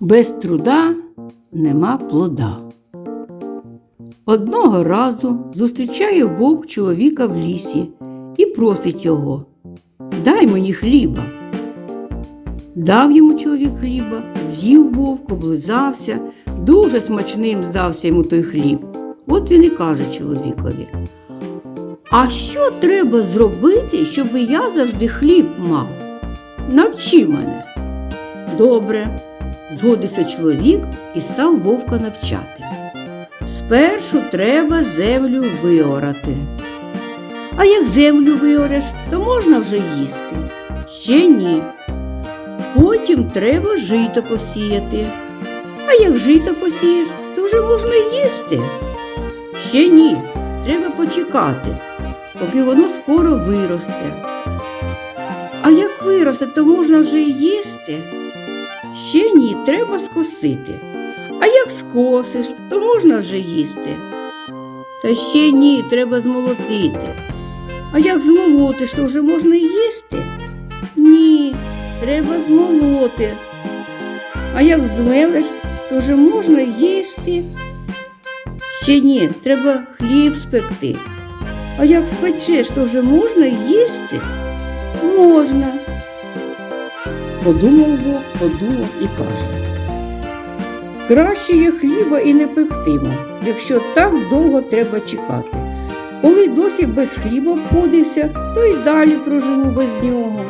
Без труда нема плода. Одного разу зустрічає вовк чоловіка в лісі і просить його Дай мені хліба. Дав йому чоловік хліба, з'їв вовк, облизався, дуже смачним здався йому той хліб. От він і каже чоловікові. А що треба зробити, щоб я завжди хліб мав? Навчи мене. Добре, згодився чоловік і став вовка навчати. Спершу треба землю виорати. А як землю виореш, то можна вже їсти. Ще ні. Потім треба жито посіяти. А як жито посієш, то вже можна їсти. Ще ні, треба почекати, поки воно скоро виросте. А як виросте, то можна вже їсти. Ще ні, треба скосити. А як скосиш, то можна вже їсти. Та ще ні, треба змолотити. А як змолотиш, то вже можна їсти? Ні, треба змолоти. А як змелиш, то вже можна їсти. Ще ні, треба хліб спекти. А як спечеш, то вже можна їсти? Можна. Подумав Вовк, подумав і каже. Краще є хліба і не пектиму, якщо так довго треба чекати. Коли досі без хліба обходився, то й далі проживу без нього.